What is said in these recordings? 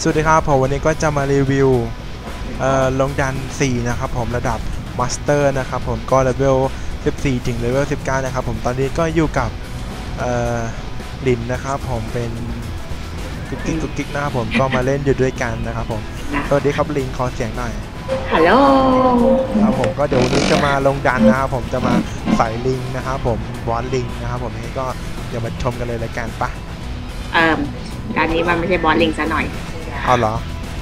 สวัสดีครับผมวันนี้ก็จะมารีวิวเอ่อลงดัน 4 นะครับผมระดับมาสเตอร์นะครับผมก็เลเวล 14 ถึงเลเวล 19 นะครับผมตอนนี้ก็อยู่กับเอ่อลินนะครับผมเป็นกุ๊กกิ๊กกุ๊กกิ๊กนะครับผมก็มาเล่นอยู่ด้วยกันนะครับผมนะสวัสดีครับลินขอเสียงหน่อยฮัลโหลครับผมก็เดี๋ยววันนี้จะมาลงดันนะครับผมจะมาใส่ลิงนะครับผมวอนลิงนะครับผมนี่ก็เดี๋ยวมาชมกันเลยรายการปะเอ่อ การนี้มันไม่ใช่บอสลิงซะหน่อยเอาเหรอ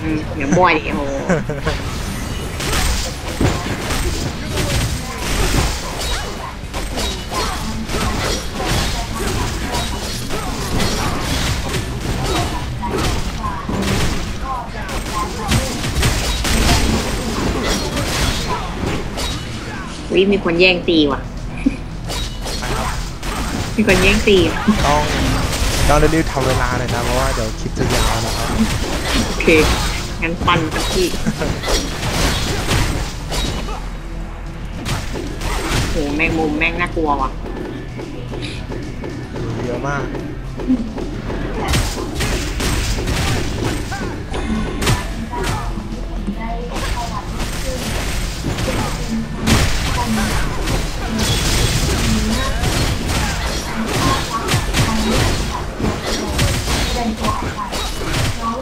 อืมเดี๋ยวมั่วดิโอ้โหวิมีคนแย่งตีว่ะ มีคนแย่งตีว่ะต้อง ต้องรีบๆทำเวลาหน่อยนะเพราะว่าเดี๋ยวคลิปจะยาวนะครับ โอเค งั้นปันกับพี่โหแมงมุมแม่งน่ากลัวว่ะ เยอะมาก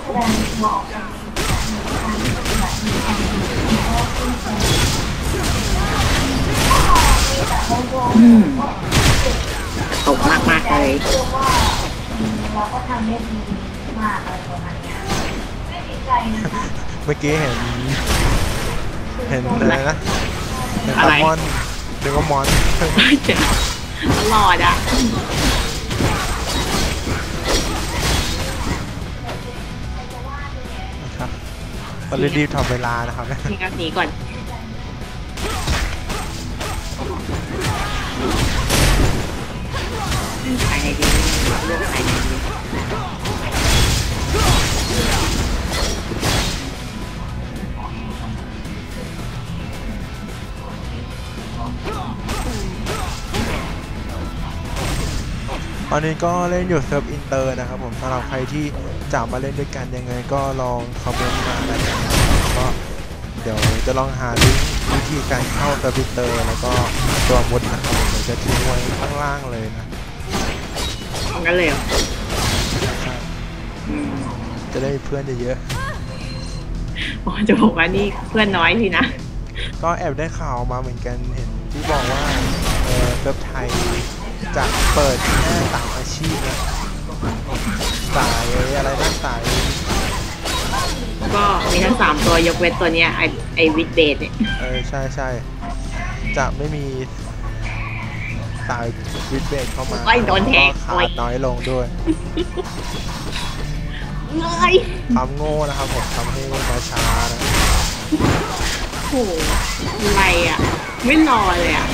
อืมตกมากมากๆเลยเราก็ทำได้ดีมากอะไรประมาณเนี้ยไม่ดีใจนะคะเมื่อกี้เห็น เห็นอะไรนะเห็นอะปไรลามอนหรือว่ามอนเจ๋งตลอดอะ ตอนรีบๆทำเวลานะครับนี่ก็หนีก่อนใครในดีเลือกใครในดี อนนี้ก็เล่นอยู่เซิร์ฟอินเตอร์นะครับผมสำหรับใครที่จะมาเล่นด้วยกันยังไงก็ลองคอมเมนต์มาได้นะครับก็เดี๋ยวจะลองหาลิงก์วิธีการเข้าเซิร์ฟอินเตอร์แล้วก็ตัวมุดนะครับผมเดี๋ยวจะทิ้งไว้ข้างล่างเลยนะเอางั้นเลยเหรอใช่อืมจะได้เพื่อนเยอะอ๋อจะบอกว่านี่เพื่อนน้อยสินะๆก็แอบได้ข่าวมาเหมือนกันเห็นที่บอกว่าเออเซิร์ฟไทย จะเปิดแค่ต่างอาชีพนะสายอะไรนั่นสายก็มีทั้งสามตัวยกเว้นตัวเนี้ยไอไอวิดเบดเนี่ยเออใช่ใช่จะไม่มีสายวิดเบรกเข้ามาโอ้ยโดนแทงก็ขาโอ้ยดน้อยลงด้วยเอ้ยความโง่นะครับผมทำให้มาช้านะโหอะไรอะ ไม่รอเลยอะ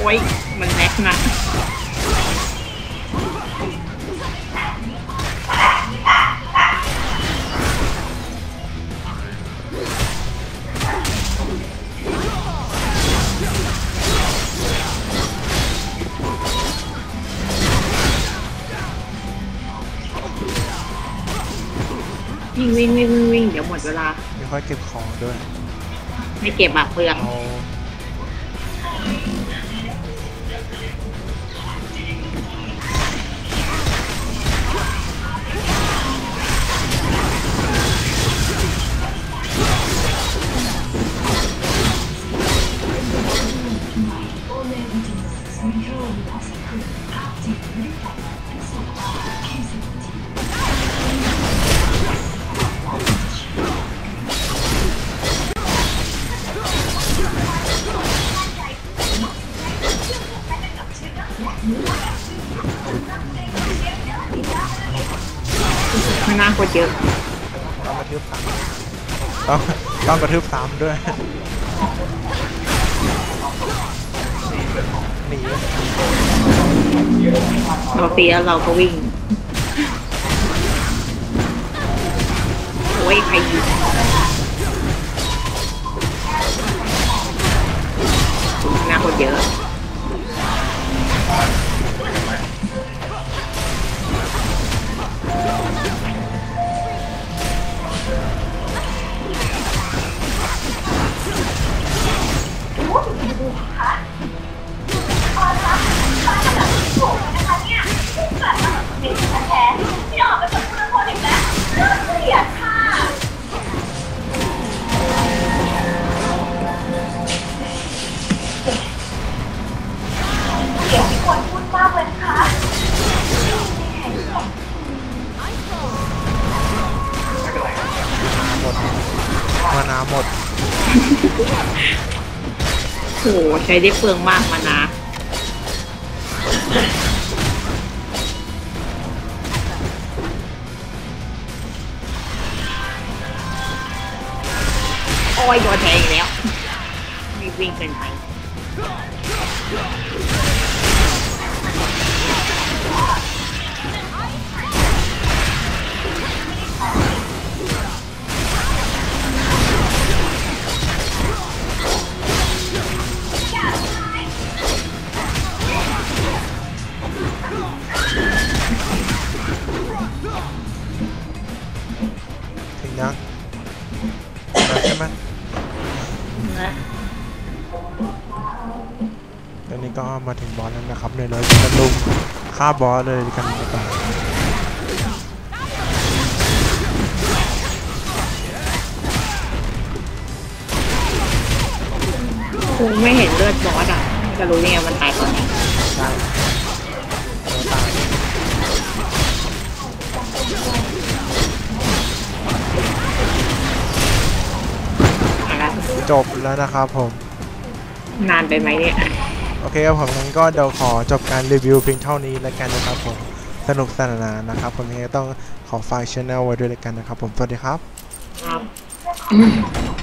โอ้ย มันแม็กนะวิ่งวิ่งวิ่งวิ่งวิ่งเดี๋ยวหมดเวลา ไม่ค่อยเก็บของด้วย ไม่เก็บแบบเปลือง เอา ข้างหน้าโคตรเยอะต้องกระทืบซ้ำต้องต้องกระทืบซ้ำด้วย เราตีแล้วเราก็วิ่ง โอ้ย ใครยิงข้างหน้าคนเยอะ นาหมด โห ใช้ได้เปลืองมากมานะ โอ้ยโดนแทงอีกแล้ว มีวิ่งเกินไป มาถึงบอสแล้วนะครับเลยเราจะลุมฆ่าบอสเลยกันดีกว่าคงไม่เห็นเลือดบอสอะจะรู้ยังไงมันตายตอนไหนใช่เราตายอะไรจบแล้วนะครับผม นานไปไหมเนี่ย โอเคครับผมงั้นก็เดี๋ยวขอจบการรีวิวเพียงเท่านี้แล้วกันนะครับผมสนุกสนานนะครับผมยังไงต้องขอฝากช่องไว้ด้วยแล้วกันนะครับผมสวัสดีครับครับ